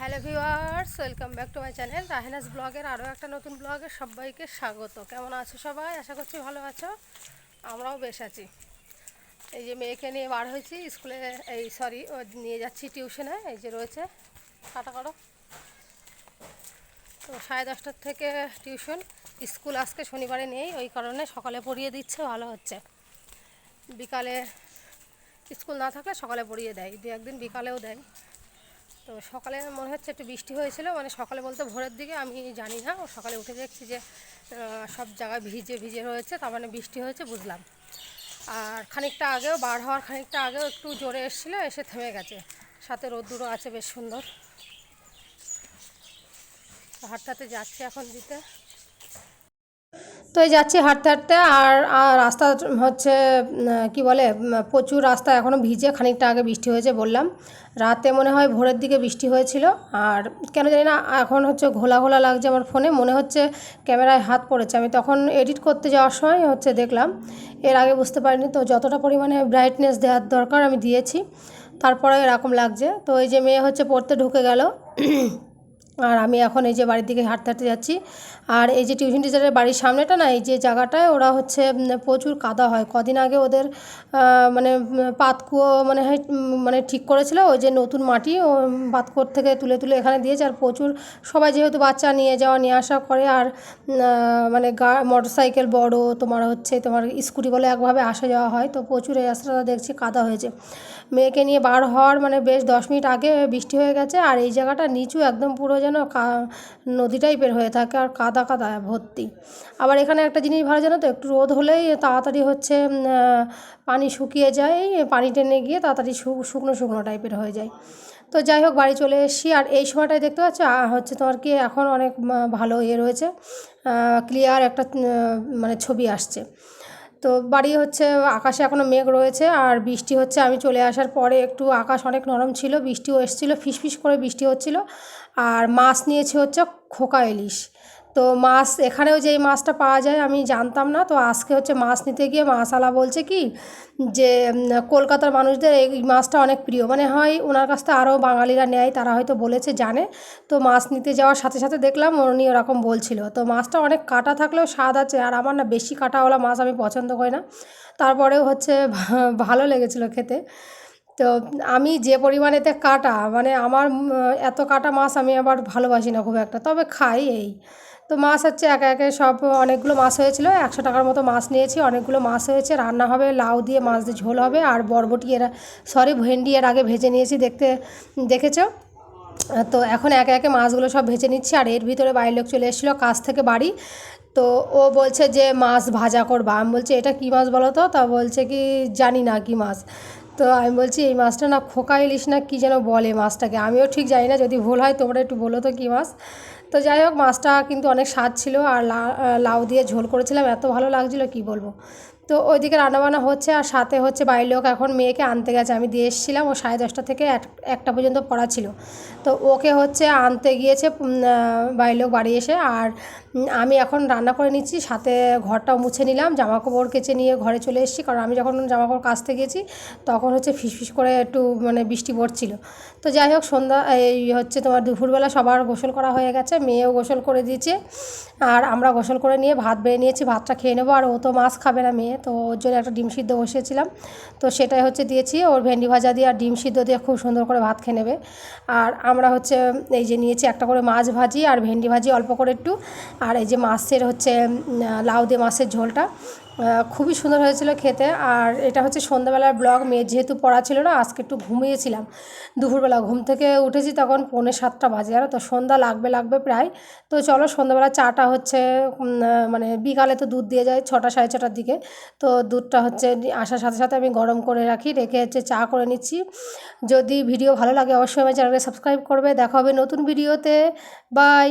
Hello viewers, welcome back to my channel Rahena's ব্লগের আরও একটা নতুন ব্লগে সবাইকে স্বাগত। কেমন আছো সবাই? আশা করছি ভালো আছো। আমরাও বেশ আছি। এই যে মেয়েকে নিয়ে বার হয়েছি স্কুলে, এই সরি, ও নিয়ে যাচ্ছি টিউশনে, এই যে রয়েছে। কাটা করো। তো সাড়ে দশটার থেকে টিউশন, স্কুল আজকে শনিবারে নেই, ওই কারণে সকালে পড়িয়ে দিচ্ছে, ভালো হচ্ছে। বিকালে স্কুল না থাকলে সকালে পড়িয়ে দেয়, দু একদিন বিকালেও দেয়। তো সকালে মনে হচ্ছে একটু বৃষ্টি হয়েছিল মানে সকালে বলতে ভোরের দিকে আমি জানি না সকালে উঠে দেখছি যে সব জায়গায় ভিজে ভিজে রয়েছে, তার মানে বৃষ্টি হয়েছে বুঝলাম। আর খানিকটা আগেও, বার হওয়ার খানিকটা আগেও একটু জোরে এসেছিল, এসে থেমে গেছে। সাথে রোদ্দুরও আছে বেশ সুন্দর। হাটটাতে যাচ্ছে এখন দিতে। তো এই যাচ্ছি হাঁটতে হাঁটতে আর রাস্তা হচ্ছে কি বলে প্রচুর রাস্তা এখনও ভিজে খানিকটা আগে বৃষ্টি হয়েছে বললাম। রাতে মনে হয় ভোরের দিকে বৃষ্টি হয়েছিল আর কেন জানি না, এখন হচ্ছে ঘোলা ঘোলা লাগছে আমার ফোনে। মনে হচ্ছে ক্যামেরায় হাত পড়েছে। আমি তখন এডিট করতে যাওয়ার সময় হচ্ছে দেখলাম, এর আগে বুঝতে পারিনি। তো যতটা পরিমাণে ব্রাইটনেস দেওয়ার দরকার আমি দিয়েছি তারপরে এরকম লাগছে। তো এই যে মেয়ে হচ্ছে পড়তে ঢুকে গেল। আর আমি এখন এই যে বাড়ির দিকে হাঁটতে হাঁটতে যাচ্ছি। আর এই যে টিউশন টিচারের বাড়ির সামনেটা না, এই যে জায়গাটায় ওরা হচ্ছে প্রচুর কাদা হয়। কদিন আগে ওদের মানে পাতকুয়ো মানে মানে ঠিক করেছিল ওই যে নতুন মাটি, ও পাতকুয়োর থেকে তুলে তুলে এখানে দিয়েছে। আর প্রচুর সবাই যেহেতু বাচ্চা নিয়ে যাওয়া, নিয়ে আসা করে, আর মানে গা মোটর সাইকেল বড়ো, তোমার হচ্ছে, তোমার স্কুটি বলে একভাবে আসা যাওয়া হয়। তো প্রচুর এই রাস্তাটা দেখছি কাদা হয়েছে। মেয়েকে নিয়ে বার হওয়ার মানে বেশ দশ মিনিট আগে বৃষ্টি হয়ে গেছে। আর এই জায়গাটা নিচু একদম পুরো যেন কা- নদী টাইপের হয়ে থাকে আর কাদা কাদা ভর্তি। আবার এখানে একটা জিনিস ভালো জানো তো, একটু রোদ হলেই তাড়াতাড়ি হচ্ছে পানি শুকিয়ে যায়, পানি টেনে গিয়ে তাড়াতাড়ি শুকনো শুকনো টাইপের হয়ে যায়। তো যাই হোক, বাড়ি চলে এসেছি আর এই সময়টায় দেখতে পাচ্ছ হচ্ছে তোমার কি এখন অনেক ভালো ইয়ে রয়েছে ক্লিয়ার একটা মানে ছবি আসছে। তো বাড়ি হচ্ছে, আকাশে এখনও মেঘ রয়েছে আর বৃষ্টি হচ্ছে। আমি চলে আসার পরে একটু আকাশ অনেক নরম ছিল, বৃষ্টিও এসেছিল, ফিসফিস করে বৃষ্টি হচ্ছিল। আর মাছ নিয়েছে হচ্ছে খোকা ইলিশ। তো মাছ, এখানেও যে এই মাছটা পাওয়া যায় আমি জানতাম না। তো আজকে হচ্ছে মাছ নিতে গিয়ে মাছওয়ালা বলছে কি, যে কলকাতার মানুষদের এই মাছটা অনেক প্রিয়। মানে হয় ওনার কাছ থেকে আরও বাঙালিরা নেয়, তারা হয়তো বলেছে, জানে। তো মাছ নিতে যাওয়ার সাথে সাথে দেখলাম উনি ওরকম বলছিল। তো মাছটা অনেক কাটা থাকলেও স্বাদ আছে, আর আমার না বেশি কাটাওয়ালা মাছ আমি পছন্দ করি না। তারপরেও হচ্ছে ভালো লেগেছিলো খেতে। তো আমি যে পরিমাণেতে কাটা মানে আমার এত কাটা মাছ আমি আবার ভালোবাসি না খুব একটা। তবে খাই এই। তো মাছ হচ্ছে একে একে সব অনেকগুলো মাছ হয়েছিল। একশো টাকার মতো মাছ নিয়েছি, অনেকগুলো মাছ হয়েছে। রান্না হবে, লাউ দিয়ে মাছ দিয়ে ঝোল হবে, আর বরবটি এরা সরি ভেন্ডি এর আগে ভেজে নিয়েছি দেখতে, দেখেছ? তো এখন একে একে মাছগুলো সব ভেজে নিচ্ছি, আর এর ভিতরে বাড়ির লোক চলে এসেছিল কাজ থেকে বাড়ি। তো ও বলছে যে, মাছ ভাজা করবা। আমি বলছি, এটা কী মাছ বলো তো? তা বলছে কি, জানি না কী মাছ। তো আমি বলছি, এই মাছটা না খোকা ইলিশ না কী যেন বলে মাছটাকে? আমিও ঠিক জানি না, যদি ভুল হয় তোমরা একটু বলো তো কী মাছ? তো যাই হোক, মাছটা কিন্তু অনেক স্বাদ ছিল আর লাউ দিয়ে ঝোল করেছিলাম। এত ভালো লাগছিল, কি বলব? তো ওইদিকে রান্নাবান্না হচ্ছে আর সাথে হচ্ছে বাড়ির লোক এখন মেয়েকে আনতে গেছে। আমি দিয়ে এসেছিলাম, ও সাড়ে দশটা থেকে এক- একটা পর্যন্ত পড়া ছিল। তো ওকে হচ্ছে আনতে গিয়েছে বাড়ির লোক বাড়ি এসে আর আমি এখন রান্না করে নিচ্ছি, সাথে ঘরটাও মুছে নিলাম জামা কাপড় কেচে নিয়ে ঘরে চলে এসেছি। কারণ আমি যখন জামা কাপড় কাচতে গেছি তখন হচ্ছে ফিসফিস করে একটু মানে বৃষ্টি পড়ছিল। তো যাই হোক, সন্ধ্যা, এই হচ্ছে তোমার দুপুরবেলা সবার গোসল করা হয়ে গেছে, মেয়েও গোসল করে দিয়েছে। আর আমরা গোসল করে নিয়ে ভাত বেড়ে নিয়েছি, ভাতটা খেয়ে নেব। আর ও তো মাছ খাবে না মেয়ে তো ওর জন্য একটা ডিম সিদ্ধ বসিয়েছিলাম। তো সেটাই হচ্ছে দিয়েছি। ওর ভেন্ডি ভাজা দিয়ে আর ডিম সিদ্ধ দিয়ে খুব সুন্দর করে ভাত খেয়ে নেবে। আর আমরা হচ্ছে এই যে নিয়েছি একটা করে মাছ ভাজি আর ভেন্ডি ভাজি অল্প করে একটু। আর এই যে মাছের হচ্ছে লাউ দিয়ে মাছের ঝোলটা। খুবই সুন্দর হয়েছিল খেতে। আর এটা হচ্ছে সন্ধ্যাবেলার ব্লগ, মেয়ের যেহেতু পড়া ছিল না, আজকে একটু ঘুমিয়েছিলাম। দুপুরবেলা ঘুম থেকে উঠেছি তখন পৌনে সাতটা বাজে আর তো? সন্ধ্যা লাগবে লাগবে প্রায়। তো চলো, সন্ধ্যাবেলা চাটা হচ্ছে মানে বিকালে তো দুধ দিয়ে যায় ছটা সাড়ে ছটার দিকে। তো দুধটা হচ্ছে আসার সাথে সাথে আমি গরম করে রাখি, রেখে হচ্ছে চা করে নিচ্ছি। যদি ভিডিও ভালো লাগে, অবশ্যই আমার চ্যানেলকে সাবস্ক্রাইব করবে। দেখা হবে নতুন ভিডিওতে। বাই!